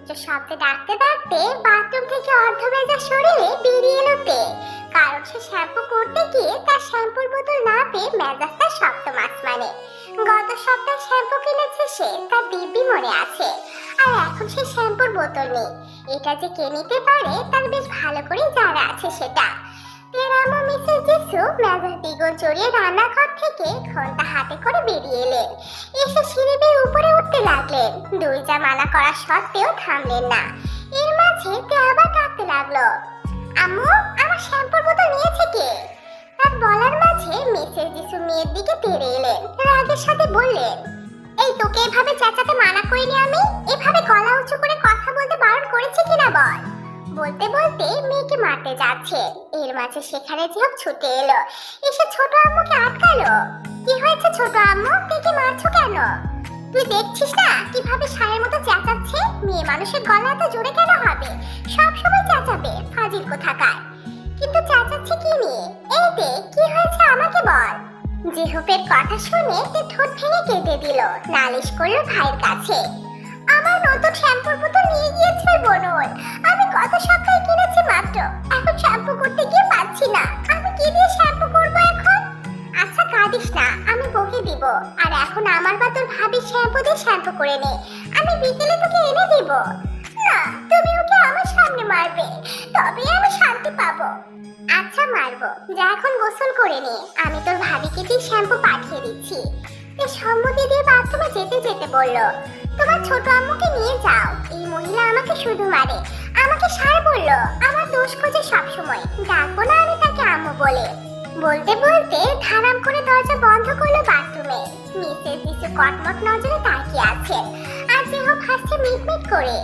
উচ্চ শব্দে ডাকতে ডাকতে বাথরুম থেকে অর্ধভেজা শরীরে বেরিয়ে এলো পে কারণ সে শ্যাম্পু করতে গিয়ে তার শ্যাম্পুর বোতল না পেয়ে মেজাজটা সপ্তম মানে। গত সপ্তাহে শ্যাম্পু কিনেছে সে, তার দিব্যি মনে আছে। আর এখন সে শ্যাম্পুর বোতল নেই। এটা যে কে নিতে পারে, তার বেশ ভালো করেই জানা আছে সেটা। তেরামো মিসেস যিশু মেজাজ দ্বিগুণ চড়িয়ে রান্নাঘর থেকে ঘণ্টা হাতে করে বেরিয়ে এলেন। এসে সিঁড়ি বেয়ে উপরে উঠতে লাগলেন। দুই যা মানা করা সত্ত্বেও থামলেন না। এর মাঝে তে আবার ডাকতে লাগল। আম্মু, আমার শ্যাম্পুর বোতল নিয়েছে কে? তার বলার মাঝে মিসেস যিশু মেয়ের দিকে তেড়ে এলেন। রাগের সাথে বললেন, এই তোকে এভাবে চেঁচাতে মানা করিনি আমি? এভাবে গলা উঁচু করে কথা বলতে বারণ করেছি কিনা বল? বলতে বলতে মেয়েকে মারতে যাচ্ছে। এর মাঝে সেখানে জিহব ছুটে এলো। এসে ছোট আম্মুকে আটকালো। কি হয়েছে ছোট আম্মু? তুই মারছো কেন? তুই দেখছিস না কীভাবে সারের মতো চেঁচাচ্ছে? মেয়ে মানুষের গলা এত জোরে কেন হবে? সব সময় চেঁচাবে, ফাজিল কোথাকার। কিন্তু চেঁচাচ্ছে কি নিয়ে এই দে, কি হয়েছে আমাকে বল। জিহুপের কথা শুনে তে ঠোঁট ভেঙে কেঁদে দিল, নালিশ করল ভাইয়ের কাছে। নতুন শ্যাম্পুর বোতল নিয়ে গিয়েছে ওই আমি গত সপ্তাহে কিনেছি মাত্র। এখন শ্যাম্পু করতে গিয়ে পাচ্ছি না। আমি কি দিয়ে শ্যাম্পু করব এখন? আচ্ছা কাঁদিস না। আমি বকে দিব। আর এখন আমার বা ভাবি শ্যাম্পু দিয়ে শ্যাম্পু করে নে। আমি বিকেলে তোকে এনে দিব। না, তুমি ওকে আমার সামনে মারবে। তবে আমি শান্তি পাবো। আচ্ছা মারবো। যা এখন গোসল করে নে। আমি তোর ভাবিকে দিয়ে শ্যাম্পু পাঠিয়ে দিচ্ছি। সম্মতি দিয়ে বাথরুমে যেতে যেতে বলল, তোমার ছোট আম্মুকে নিয়ে যাও। এই মহিলা আমাকে শুধু মারে। আমাকে সার বলল, আমার দোষ খোঁজে সবসময়। ডাকবো না আমি তাকে আম্মু বলে। বলতে বলতে ধারাম করে দরজা বন্ধ করল বাথরুমে। মিসেস কিছু কটমট নজরে তাকিয়ে আছেন। আর যে হোক হাসছে মিটমিট করে।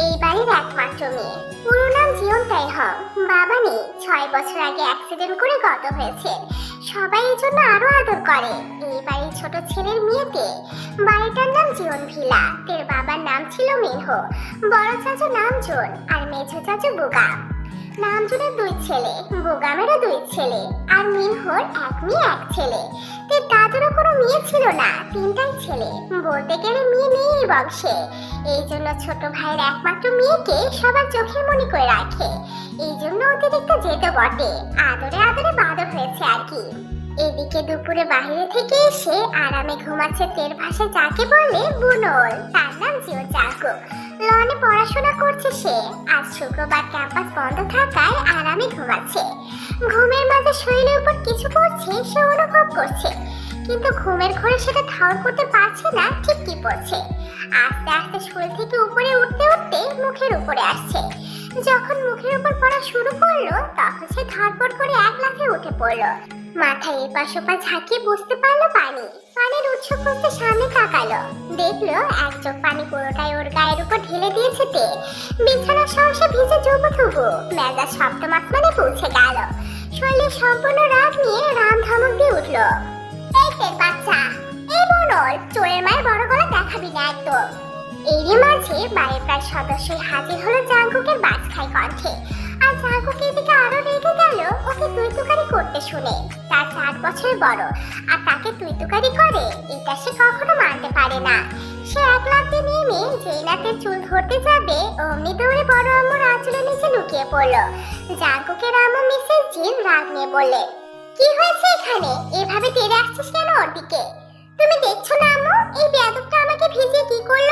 এই বাড়ির একমাত্র মেয়ে। পুরো নাম জীবন তাই বাবা নেই। ছয় বছর আগে অ্যাক্সিডেন্ট করে গত হয়েছে। সবাই এই জন্য আরও আদর করে। এই বাড়ির ছোট ছেলের মেয়েতে বাড়িটার নাম জীবন ভিলা। তের বাবার নাম ছিল মেহ বড় চাচু নাম জোন আর মেঝো চাচু বুগা। নামজুনের দুই ছেলে, বুগামেরও দুই ছেলে আর মিনহর এক মেয়ে, এক ছেলে। তের দাদুরও কোনো মেয়ে ছিল না, তিনটাই ছেলে। বলতে গেলে মেয়ে নেই বংশে। এই জন্য ছোট ভাইয়ের একমাত্র মেয়েকে সবার চোখের মনি করে রাখে। এই জন্য অতিরিক্ত যেত বটে। আদরে আদরে বাদর হয়েছে আর কি। এদিকে দুপুরে বাইরে থেকে এসে আরামে ঘুমাচ্ছে তের ভাষায় যাকে বলে বুনল তার নাম জিও চাকু লনে পড়াশোনা করছে সে। আজ শুক্রবার ক্যাম্পাস বন্ধ থাকায় আরামে ঘুমাচ্ছে। ঘুমের মাঝে শরীরের উপর কিছু পড়ছে সে অনুভব করছে। কিন্তু ঘুমের ঘরে সেটা ধারণ করতে পারছে না, ঠিক কি পড়ছে আস্তে আস্তে শরীর থেকে উপরে উঠতে উঠতে মুখের উপরে আসছে। যখন মুখের উপর পড়া শুরু করল, তখন সে ধরপড় করে এক লাফে উঠে পড়ল। মাথায় এপাশ ওপাশ ঝাঁকিয়ে বুঝতে পারল পানি। পানির উৎস খুঁজতে সামনে তাকালো। দেখল এক চোখ পানি পুরোটাই ওর গায়ের উপর ঢেলে দিয়েছে তে। বিছানা সহসা ভিজে জুবু থুবু মেজাজ সপ্তম আসমানে পৌঁছে গেল। শরীরে সম্পূর্ণ রাগ নিয়ে রাম ধমক দিয়ে উঠল। এই বাচ্চা, এই বনল চোরের মায়ের বড় গলা দেখাবি না একদম। এরই মাঝে বাড়ির প্রায় সদস্যই হাজির হলো জাঙ্কুকের বাজ খাই কণ্ঠে। আর জাঙ্কুক এদিকে আরও রেগে গেল, ওকে তুই তুকারি করতে শুনে। তার চার বছরের বড়, আর তাকে তুই তুকারি করে, এটা সে কখনো মানতে পারে না। সে এক লাফে নেমে যেই নাকের চুল ধরতে যাবে, অমনি দৌড়ে বড় আম্মুর আঁচলের নিচে লুকিয়ে পড়ল। জাঙ্কুকের আম্মু মিসেস জিন রাগ নিয়ে বললেন কি হয়েছে এখানে? এভাবে তেড়ে আসছিস কেন ওর দিকে? তুমি দেখছ না আম্মু, এই বেয়াদবটা আমাকে ভিজিয়ে কি করল?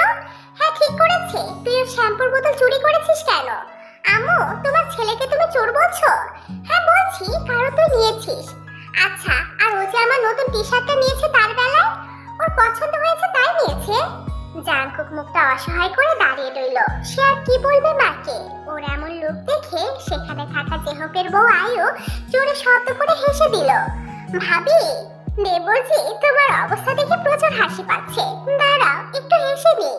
হ্যাঁ ঠিক করেছে। তুই ওর শ্যাম্পুর বোতল চুরি টি শার্টটা নিয়েছে তার বেলায়। ওর পছন্দ হয়েছে তাই নিয়েছে। জাঙ্কুক মুখটা অসহায় করে দাঁড়িয়ে রইল। সে আর কি বলবে মাকে? ওর এমন লোক দেখে সেখানে থাকা জেহকের বউ আয়ু জোরে শব্দ করে হেসে দিল। ভাবি দেবজি তোমার অবস্থা দেখে প্রচুর হাসি পাচ্ছে। দাঁড়াও, একটু হেসে নি।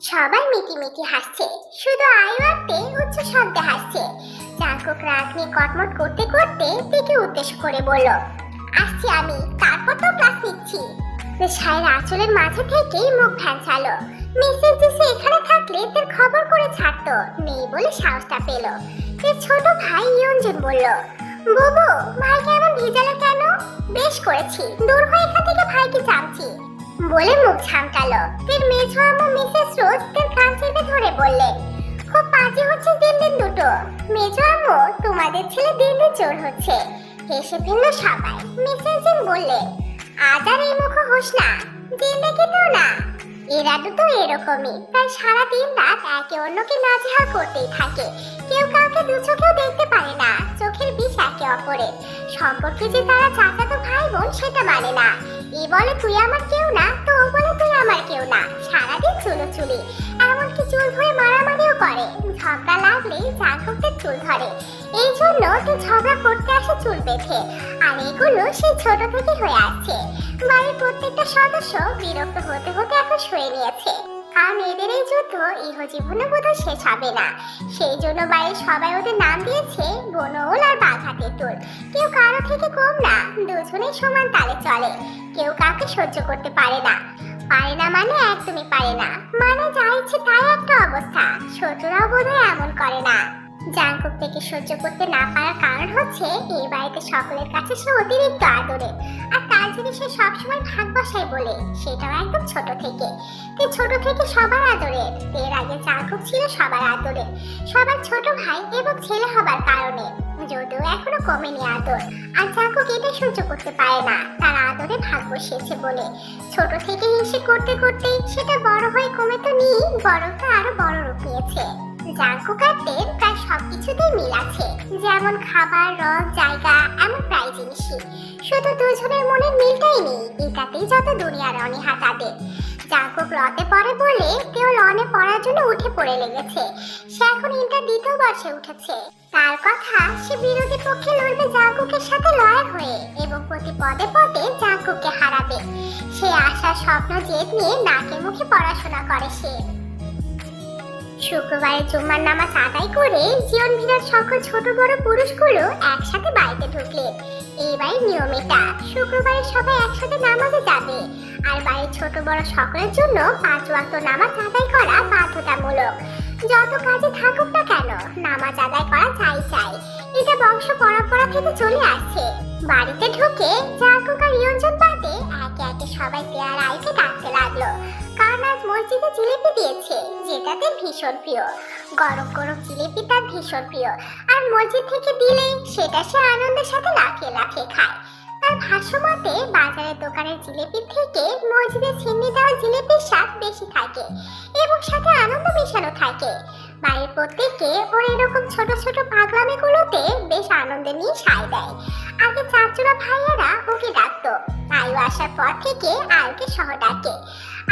সবাই মিটি মিটি হাসছে। শুধু আয়ু আত্মে উচ্চ শব্দে হাসছে। জাঙ্কুক রাগ নিয়ে কটমট করতে করতে দিকে উদ্দেশ্য করে বলল আসছি আমি, তারপর তো ক্লাস নিচ্ছি। সায়ের আঁচলের মাঝে থেকেই মুখ ভ্যানচালো মিসেস জিসে এখানে থাকলে তোর খবর করে ছাড়তো, নেই বলে সাহসটা পেল। এর ছোট ভাই ইয়ঞ্জন বলল, বুবু, ভাইকে এমন ভিজালো কেন? বেশ করেছি, দূর হয়ে এখান থেকে ভাইকে চামছি বলে মুখ ছামকালো তের মেঝো আম্মু মিসেস রোজ তের কান চেপে ধরে বললেন বাজে হচ্ছে দিন দিন দুটো। মেজো আম্মু, তোমাদের ছেলে দিন দিন চোর হচ্ছে। হেসে ফেলল সবাই। মিসেস জিন বললে, আজ আর এই মুখ হোস না জেলে দেখিতেও না। এরা দুটো এরকমই, তাই সারা দিন রাত একে অন্যকে নাজেহাল করতেই থাকে। কেউ কাউকে দু চোখেও দেখতে পারে না। চোখের বিষ একে অপরের। সম্পর্কে যে তারা চাচাতো ভাই বোন সেটা মানে না। এ বলে, তুই আমার কেউ না, তো ও বলে, তুই আমার কেউ না। সারাদিন চুলোচুলি এমনকি চুল ধরে মারামারিও করে। ঝগড়া লাগলে জাগরুকদের চুল ধরে। এই জন্য তো ঝগড়া করতে আসে চুল বেঁধে। আর এগুলো সেই ছোট থেকে হয়ে আসছে। বাড়ির প্রত্যেকটা সদস্য বিরক্ত হতে হতে এখন শুয়ে নিয়েছে। কারণ মেয়েদের এই যুদ্ধ ইহজীবনে বোধহয় শেষ হবে না। সেই জন্য বাড়ির সবাই ওদের নাম দিয়েছে, বনৌল আর বাঘা তেঁতুল কেউ কারও থেকে কম না, দুজনেই সমান তালে চলে। কেউ কাউকে সহ্য করতে পারে না। পারে না মানে একদমই পারে না। মানে যা ইচ্ছে তাই একটা অবস্থা। শত্রুরাও বোধহয় এমন করে না। জাঙ্কুক থেকে সহ্য করতে না পারার কারণ হচ্ছে এই বাড়িতে সকলের কাছে সে অতিরিক্ত আদরে। আর তার যদি সে সবসময় ভাগ বসায় বলে, সেটাও একদম ছোট থেকে। তে ছোট থেকে সবার আদরের এর আগে জাঙ্কুক ছিল সবার আদরের সবার ছোট ভাই এবং ছেলে হবার কারণে। যদিও এখনও কমেনি আদর। আর জাঙ্কুক এটা সহ্য করতে পারে না। তার আদরে ভাগ বসিয়েছে বলে। ছোট থেকে হিংসে করতে করতে সেটা বড় হয়ে কমে তো নেই, বরং তো আরও বড় রূপ নিয়েছে। জাঙ্কুক আর তেল প্রায় সবকিছুতেই মিল আছে। যেমন খাবার, রং, জায়গা, এমন প্রায় জিনিসই। শুধু দুজনের মনের মিলটাই নেই, এটাতেই যত দুনিয়ার অনীহা তাদের জাঙ্কুক লতে পড়ে বলে কেউ লনে পড়ার জন্য উঠে পড়ে লেগেছে। সে এখন ইন্টার দ্বিতীয় বর্ষে উঠেছে। তার কথা, সে বিরোধী পক্ষে লড়বে জাঙ্কুকের সাথে লড়াই হয়ে এবং প্রতি পদে পদে জাঙ্কুককে হারাবে। সে আশার স্বপ্ন জেদ নিয়ে নাকে মুখে পড়াশোনা করে সে। শুক্রবারে জুম্মার নামাজ আদায় করে জীবন ভিড়ার সকল ছোট বড় পুরুষগুলো একসাথে বাড়িতে ঢুকলেন। এইবার নিয়ম এটা শুক্রবারে সবাই একসাথে নামাজে যাবে। আর বাড়ির ছোট বড় সকলের জন্য পাঁচ ওয়াক্ত নামাজ আদায় করা বাধ্যতামূলক। যত কাজে থাকুক না কেন, নামাজ আদায় করা চাই চাই। এটা বংশ পরম্পরা থেকে চলে আসছে। বাড়িতে ঢুকে জাকুক আর ইয়ঞ্জন বাদে একে একে সবাই পেয়ার আইকে ডাকতে লাগল। কারণ আজ মসজিদে জিলিপি দিয়েছে, যেটাতে ভীষণ প্রিয়। গরম গরম জিলিপি তার ভীষণ প্রিয়। আর মসজিদ থেকে দিলে সেটা সে আনন্দের সাথে লাফিয়ে লাফিয়ে খায়। তার ভাষ্য মতে বাজারের দোকানের জিলিপির থেকে মসজিদে ছিন্নি দেওয়া জিলিপির স্বাদ বেশি থাকে এবং সাথে আনন্দ মেশানো থাকে। বাড়ির প্রত্যেকে ওর এরকম ছোট ছোট পাগলামিগুলোতে বেশ আনন্দ নিয়ে সায় দেয়। আগে চাচুরা ভাইয়ারা ওকে ডাকতো। আয়ু আসার পর থেকে আয়ুকে সহ ডাকে।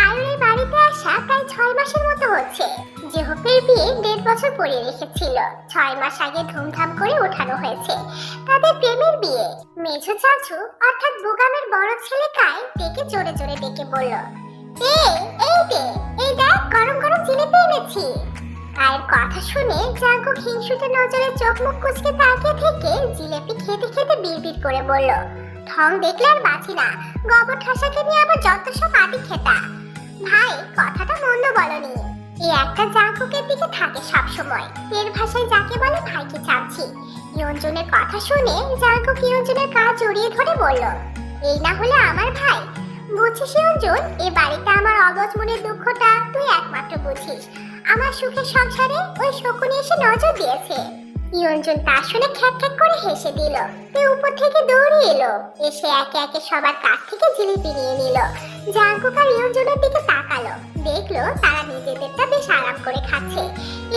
আয়ুর এই বাড়িতে আসা প্রায় ছয় মাসের মতো হচ্ছে। যে জেহপের বিয়ে দেড় বছর পরে রেখেছিল। ছয় মাস আগে ধুমধাম করে ওঠানো হয়েছে তাদের প্রেমের বিয়ে। মেঝো চাচু অর্থাৎ বুগামের বড় ছেলে কাই ডেকে জোরে জোরে ডেকে বলল এই এই দে এই দেখ গরম গরম জিলিপি এনেছি। আয়ের কথা শুনে জাগো হিংসুটে নজরে চোখ মুখ কুচকে তাকিয়ে থেকে জিলেপি খেতে খেতে বিড়বিড় করে বলল, ঠং দেখলে আর বাঁচি না। গোবর ঠাসাকে নিয়ে আবার যত সব আদি খেতা ভাই, কথাটা মন্দ বলনি। এই একটা জাঁকুকের দিকে থাকে সব সময় এর ভাষায় যাকে বলে ভাইকে চাচ্ছি। ইয়ঞ্জনের কথা শুনে জাঁকুক ইয়ঞ্জনের কাজ জড়িয়ে ধরে বলল, এই না হলে আমার ভাই? বুঝছিস ইয়ঞ্জন, এ বাড়িতে আমার অবজ মনের দুঃখটা তুই একমাত্র বুঝিস। আমার সুখের সংসারে ওই শকুনি এসে নজর দিয়েছে। ইয়ঞ্জন তা শুনে খ্যাক খ্যাক করে হেসে দিল। সে উপর থেকে দৌড়ে এলো। এসে একে একে সবার কাছ থেকে জিলিপি নিয়ে নিল। জাঙ্কুক আর দিকে তাকালো। দেখল তারা নিজেদেরটা বেশ আরাম করে খাচ্ছে।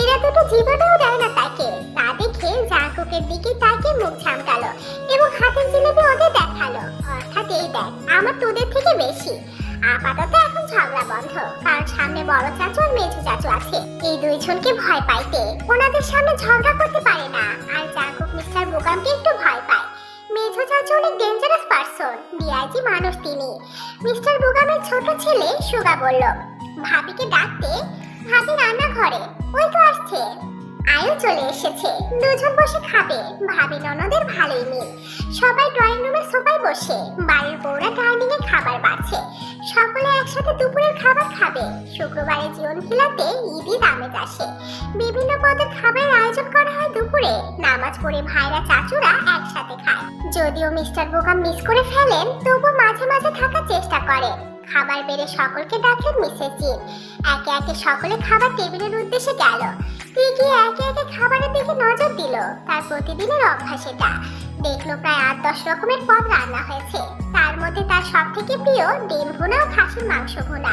এরা দুটো জীবনেও দেয় না তাকে। তা দেখে দিকে তাকে মুখ ঝামটালো এবং হাতের জিলিপি ওদের দেখাল। অর্থাৎ এই দেখ, আমার তোদের থেকে বেশি। আপাতত এখন ঝগড়া বন্ধ। কারণ সামনে বড় চাচু আর মেজো চাচু আছে। এই দুইজনকে ভয় পাইতে ওনাদের সামনে ঝগড়া করতে পারে না। আর জাঙ্কুক মিস্টার বোগামকে একটু ভয় পায়। মেজো চাচু অনেক ডেঞ্জারাস পারসন ডিআইজি মানুষ তিনি। মিস্টার বোগামের ছোট ছেলে সুগা বলল, ভাবিকে ডাকতে, ভাবি রান্নাঘরে। ওই তো আসছে। আয়ু চলে এসেছে। দুজন বসে খাবে। ভাবি ননদের ভালোই মিল সবাই ড্রয়িং রুমের সোফায় বসে। বাড়ির বউরা ডাইনিং এ খাবার বাড়ছে। সকলে একসাথে দুপুরের খাবার খাবে। শুক্রবারে জীবন ভিলাতে ঈদি দামে আসে। বিভিন্ন পদের খাবারের আয়োজন করা হয় দুপুরে। নামাজ পড়ে ভাইরা চাচুরা একসাথে খায়। যদিও মিস্টার বোকাম মিস করে ফেলেন তবু মাঝে মাঝে থাকার চেষ্টা করে খাবার বেড়ে সকলকে ডাকলেন মিসেস জিন। একে একে সকলে খাবার টেবিলের উদ্দেশ্যে গেল। টিকি একে একে খাবারের দিকে নজর দিল। তার প্রতিদিনের অভ্যাস এটা। দেখল প্রায় আট দশ রকমের পদ রান্না হয়েছে। তার মধ্যে তার সব থেকে প্রিয় ডিম ভুনা ও খাসির মাংস ভুনা।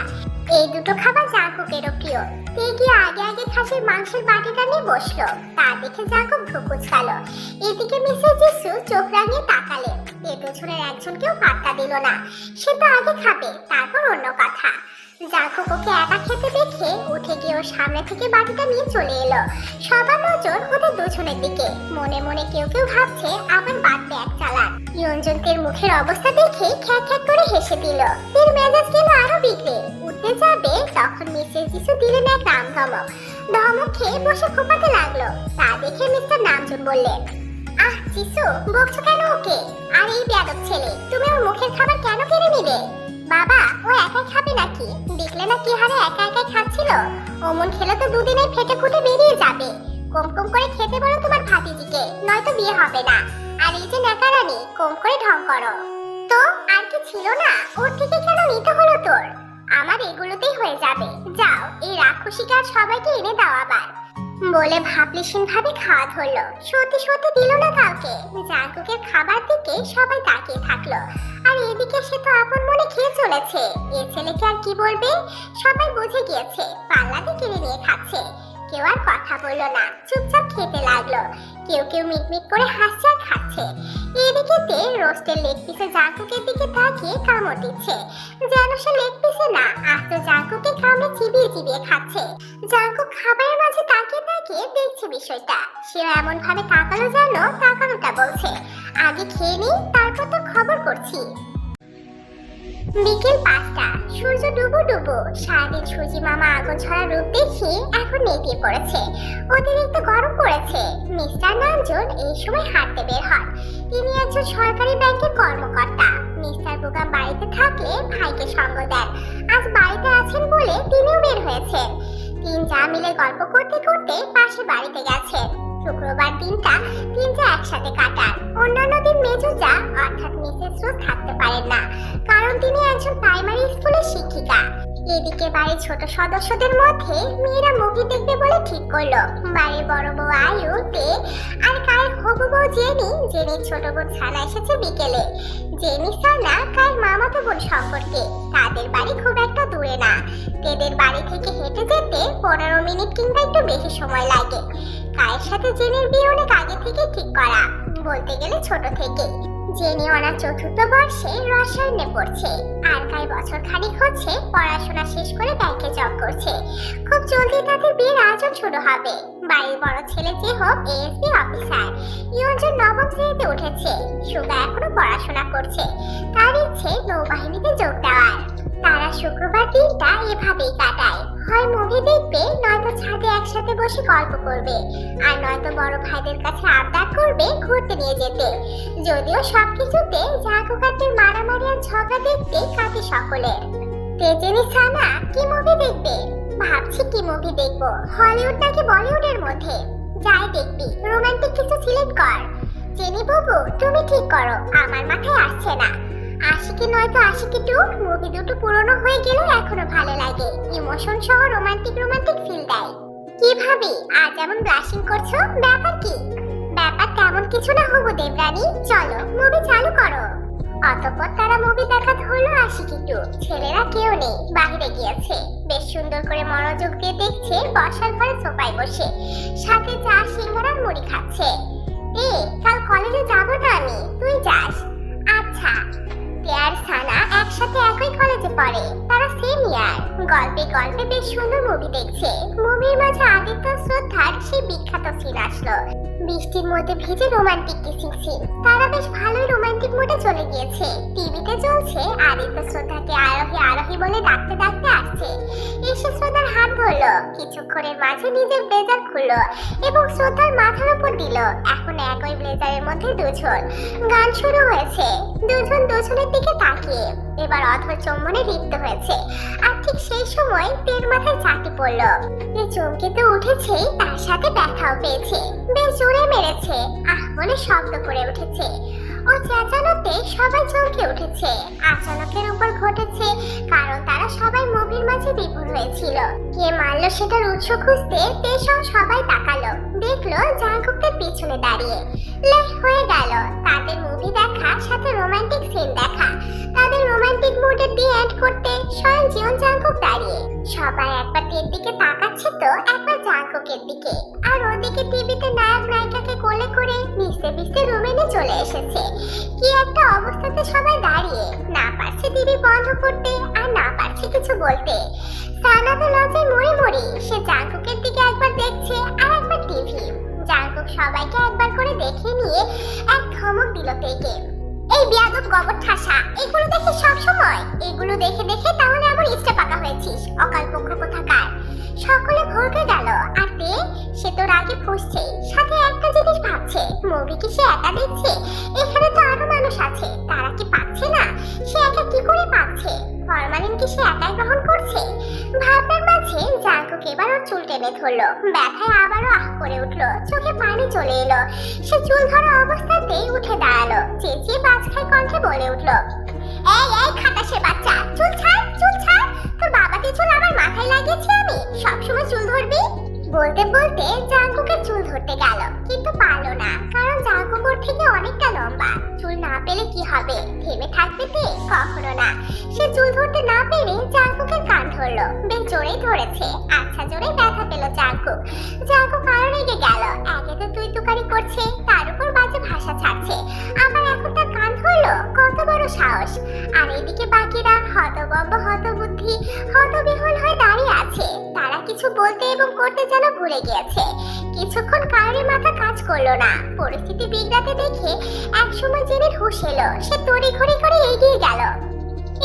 এই দুটো খাবার জাঙ্কুকেরও প্রিয়। টিকি আগে আগে খাসির মাংসের বাটিটা নিয়ে বসল। তা দেখে জাঙ্কুক ভ্রু কুচকালো এদিকে মিসেস জিসু চোখ রাঙিয়ে তাকালেন। একজনকেও পাত্তা দিল না। সে তো আগে খাবে, তারপর অন্য কথা। একা খেতে দেখে উঠে গিয়ে সামনে থেকে বাটিটা নিয়ে চলে এলো। সবার নজর ওদের দুজনের দিকে। মনে মনে কেউ কেউ ভাবছে আবার চালান ইয়ঞ্জনকের মুখের অবস্থা দেখে খ্যাক খ্যাক করে হেসে দিল। এর মেজাজ গেল আরও বিগড়ে। উঠতে যাবে তখন মিসেস যিশু দিলেন এক নাম ধমক ধমক খেয়ে বসে খোপাতে লাগল। তা দেখে মিস্টার নামজন বললেন আহ যিশু বকছো কেন ওকে? আর এই বেয়াদব ছেলে, তুমি ওর মুখের খাবার কেন কেড়ে নিলে? বাবা, ও একাই খাবে নাকি? দেখলে না কি হারে একা একাই খাচ্ছিল? অমন খেলে তো দুদিনে ফেটে ফুটে বেরিয়ে যাবে। কম কম করে খেতে বলো তোমার ভাতিজিকে, নয়তো বিয়ে হবে না। আর এই যে নেকারানি কম করে ঢং করো। তো, আর কি ছিল না? ওর থেকে কেন নিতে হলো তোর? আমার এগুলোতেই হয়ে যাবে। যাও, এই রাক্ষসীকে আর সবাইকে এনে দাও আবার। বলে ভাবলিসীন ভাবে খাওয়া ধরলো। সত্যি সত্যি দিল না কাউকে। জাঙ্কুকের খাবার দিকে সবাই তাকিয়ে থাকল। আর এদিকে সে তো আপন মনে খেয়ে চলেছে। এ ছেলেকে আর কি বলবে? সবাই বুঝে গিয়েছে। পাল্লাতে কিনে নিয়ে খাচ্ছে। কেউ আর কথা বলল না। চুপচাপ খেতে লাগল। কেউ কেউ মিটমিট করে হাসছে আর খাচ্ছে। এদিকে তে রোস্টের লেগ পিসে জাঙ্কুকের দিকে তাকিয়ে কামড় দিচ্ছে। যেন সে লেগ পিসে না, আস্ত জাঙ্কুকে কামড়ে চিবিয়ে চিবিয়ে খাচ্ছে। জাঙ্কুক খাবারের মাঝে তাকিয়ে তাকিয়ে দেখছে বিষয়টা এমন ভাবে যেন বলছে। আগে খেয়ে তারপর তো খবর করছি। বিকেল পাঁচটা, সূর্য ডুবো ডুবো। সারাদিন মামা আগুন ছড়া রূপ দেখে এখন পড়েছে। অতিরিক্ত গরম পড়েছে। মিস্টার নামজন এই সময় হাঁটতে বের হন। তিনি একজন সরকারি ব্যাংকের কর্মকর্তা। মিস্টার বুগাম বাড়িতে থাকলে ভাইকে সঙ্গ দেন। আজ বাড়িতে আছেন বলে তিনিও বের হয়েছেন। তিন যা মিলে গল্প করতে করতে বাড়িতে গেছেন শুক্রবার দিনটা তিন যা একসাথে কাটান। অন্যান্য দিন মেজো যা অর্থাৎ মিসেস রোজ থাকতে পারেন না, কারণ তিনি একজন প্রাইমারি স্কুলের শিক্ষিকা। এদিকে বাড়ির ছোট সদস্যদের মধ্যে মেয়েরা মুভি দেখবে বলে ঠিক করল। বাড়ির বড় বউ আয়ু তে আর কায়ের হবু বউ জেনি, জেনির ছোট বোন ছানা এসেছে বিকেলে। জেনি, সানা কায়ের মামাতো বোন সম্পর্কে। তাদের বাড়ি খুব একটা দূরে না। তেদের বাড়ি থেকে হেঁটে যেতে পনেরো মিনিট কিংবা একটু বেশি সময় লাগে। কায়ের সাথে জেনির বিয়ে অনেক আগে থেকে ঠিক করা, বলতে গেলে ছোট থেকে জেনি ওনার চতুর্থ বর্ষে রসায়নে পড়ছে। আর কাই বছর খানিক হচ্ছে পড়াশোনা শেষ করে ব্যাংকে জব করছে। খুব জলদি তাদের বিয়ের আয়োজন শুরু হবে। বাড়ির বড় ছেলে যে হোক এএসপি অফিসার ইয়ঞ্জন নবম শ্রেণীতে উঠেছে। সুগা এখনও পড়াশোনা করছে। তার ইচ্ছে নৌবাহিনীতে যোগ দেওয়ার। তারা শুক্রবার দিনটা এভাবেই কাটায়। হয় মুভি দেখবে, নয়তো ছাদে একসাথে বসে গল্প করবে। আর নয়তো বড় ভাইদের কাছে আবদার করবে ঘুরতে নিয়ে যেতে। যদিও সবকিছুতে জাগুকাটের মারামারি আর ঝগড়া দেখতে কাটে সকলের। তেজেনি সানা কি মুভি দেখবে? ভাবছি কি মুভি দেখব? হলিউড নাকি বলিউডের মধ্যে? যাই দেখবি রোমান্টিক কিছু সিলেক্ট কর। জেনি বাবু, তুমি ঠিক করো, আমার মাথায় আসছে না। আশিকি নয়তো আশিকি টু মুভি দুটো পুরনো হয়ে গেলেও এখনও ভালো লাগে। ইমোশন সহ রোমান্টিক রোমান্টিক ফিল দেয়। কি ভাবি? আজ এমন ব্লাশিং করছ, ব্যাপার কি? ব্যাপার তেমন কিছু না হব দেবরানী। চলো মুভি চালু করো। অতঃপর তারা মুভি দেখা ধরলো আশিকি টু ছেলেরা কেউ নেই, বাইরে গিয়েছে। বেশ সুন্দর করে মনোযোগ দিয়ে দেখছে, বসার ঘরে সোফায় বসে। সাথে চা সিঙ্গারার মুড়ি খাচ্ছে। এ, কাল কলেজে যাব না আমি। তুই যাস। আচ্ছা। পেয়ার সানা একসাথে একই কলেজে পড়ে। তারা সেম ইয়ার গল্পে গল্পে বেশ সুন্দর মুভি দেখছে। মুভির মাঝে আদিত্য শ্রদ্ধার সেই বিখ্যাত সিন আসলো। বৃষ্টির মধ্যে ভিজে রোমান্টিক কিসিং সিন তারা বেশ ভালোই রোমান্টিক মোডে চলে গিয়েছে। টিভিতে চলছে, আদিত্য শ্রদ্ধাকে আরোহী আরোহী বলে ডাকতে ডাকতে আসছে। এসে শ্রদ্ধার হাত ধরলো, কিছুক্ষণের মাঝে নিজের ব্লেজার খুললো এবং শ্রদ্ধার মাথার উপর দিল। এখন একই ব্লেজারের মধ্যে দুজন। গান শুরু হয়েছে। দুজন দুজনের দিকে তাকিয়ে। এবার অধর চুম্বনে লিপ্ত হয়েছে। আর ঠিক সেই সময় তের মাথায় চাটি পড়ল। যে চমকে তো উঠেছে, তার সাথে দেখাও পেয়েছে। বেশ জোরে মেরেছে, আহ বলে শব্দ করে উঠেছে। ও চেঁচানোতে সবাই চমকে উঠেছে। আচানকের উপর ঘটেছে, কারণ তারা সবাই মুভির মাঝে বিভোর হয়েছিল। কে মারলো সেটার উৎস খুঁজতে, তেসব সবাই তাকালো। দেখল জাঙ্কুকের পিছনে দাঁড়িয়ে। লে হয়ে গেল। তাদের মুভি দেখা সাথে রোমান্টিক সিন দেখা। তাদের রোমান্টিক মুডের দিয়ে এন্ড করতে স্বয়ং জীবন জাঙ্কুক দাঁড়িয়ে। সবাই একবার টের দিকে তাকাচ্ছে তো, একবার জাঙ্কুকের দিকে। আর ওদিকে টিভিতে নায়ক নায়িকাকে কোলে করে মিশতে মিশতে রুমে নিয়ে চলে এসেছে। কি একটা অবস্থাতে সবাই দাঁড়িয়ে। না পারছে টিভি বন্ধ করতে আর না পারছে কিছু বলতে। সানা তো লজ্জায় মরে মরি সে জাঙ্কুকের দিকে একবার দেখছে আর একবার টিভি। জাঙ্কুক সবাইকে একবার করে দেখে নিয়ে এক ধমক দিল তেকে এই বিয়াদব গোবর ঠাসা, এগুলো দেখে সব সময়? এগুলো দেখে দেখে তাহলে আমার ইস্টে পাকা হয়েছিস, অকাল পক্ষ কোথাকার সকলে ভরকে গেল, আর তে, সে তো রাগে ফুসছে, সাথে একটা জিনিস ভাবছে মুভি কি সে একা দেখছে? এখানে তো আরও মানুষ আছে, তারা কি পাচ্ছে না? সে একা কি করে পাচ্ছে? ফরমালিন কি সে একাই গ্রহণ করছে? ভাবনার মাঝে জাঙ্কুক এবার ওর চুল টেনে ধরলো, ব্যথায় আবারও আহ করে উঠল, চোখে পানি চলে এলো। সে চুল ধরা অবস্থাতেই উঠে দাঁড়াল, চেঁচিয়ে বাজ খাই কণ্ঠে বলে উঠল, এই এই খাটাসের বাচ্চা, চুল ছাড় চুল ছাড়, তোর বাবাকে চুল আমার মাথায় লাগিয়েছি আমি, সবসময় চুল ধরবি? বলতে বলতে জাঙ্কুকের চুল ধরতে গেল। পেলে কি হবে? থেমে থাকবে তে কখনো না। সে চুল ধরতে না পেরে জাঙ্কুকের কান ধরলো। বেশ জোরেই ধরেছে। আচ্ছা জোরে ব্যথা পেল জাঙ্কুক জাঙ্কুক আরও রেগে গেল। একে তো তুই তুকারি করছে, তার উপর বাজে ভাষা ছাড়ছে। আবার এখন তার কান ধরলো? কত বড় সাহস। আর এদিকে বাকিরা হতবম্ব হতবুদ্ধি, হতবিহল হয়ে দাঁড়িয়ে আছে। তারা কিছু বলতে এবং করতে যেন ভুলে গিয়েছে। কিছুক্ষণ কারোরই মাথা কাজ করল না। পরিস্থিতি বিগড়াতে দেখে একসময় জেনের হুশ এলো। সে তড়ি ঘড়ি করে এগিয়ে গেল।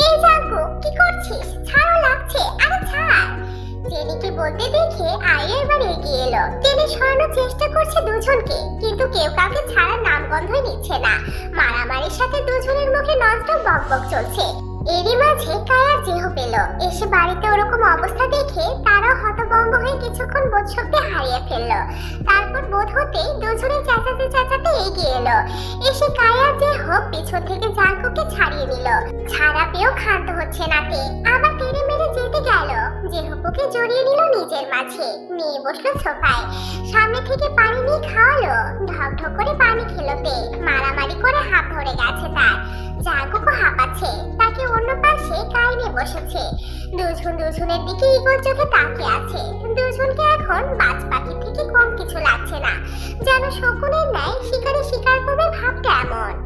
এই জাগো কি করছিস? ছাড়ো লাগছে। আরে ছাড়! জেনিকে বলতে দেখে আইয়া এবার এগিয়ে এলো। টেনে সরানোর চেষ্টা করছে দুজনকে, কিন্তু কেউ কাউকে ছাড়ার নাম গন্ধই নিচ্ছে না। মারামারির সাথে দুজনের মুখে ননস্টপ বকবক চলছে। এরই মাঝে কায়ার জেহ পেল। এসে বাড়িতে ওরকম অবস্থা দেখে তারাও হতভম্ব হয়ে কিছুক্ষণ বোধ শক্তি হারিয়ে ফেলল। তারপর বোধ হতেই দুজনে চেঁচাতে চেঁচাতে এগিয়ে এলো। এসে কায়ার জেহ পিছন থেকে জাঙ্কুকে ছাড়িয়ে নিল। ছাড়া পেয়েও ক্ষান্ত হচ্ছে না তে আবার টেনে মেরে যেতে গেল। জেহপুকে জড়িয়ে নিল নিজের মাঝে। নিয়ে বসল সোফায়। সামনে থেকে পানি নিয়ে খাওয়ালো। ঢক ঢক করে পানি খেলো তে। মারামারি করে হাত ধরে গেছে তার। জাগুকো হাঁপাচ্ছে তাকে অন্য পাশে কাইনে বসেছে। দুজন দুজনের দিকে ইগল চোখে তাকিয়ে আছে। দুজনকে এখন বাজ পাখির থেকে কম কিছু লাগছে না। যেন শকুনের ন্যায় শিকারে শিকার করবে ভাবটা এমন।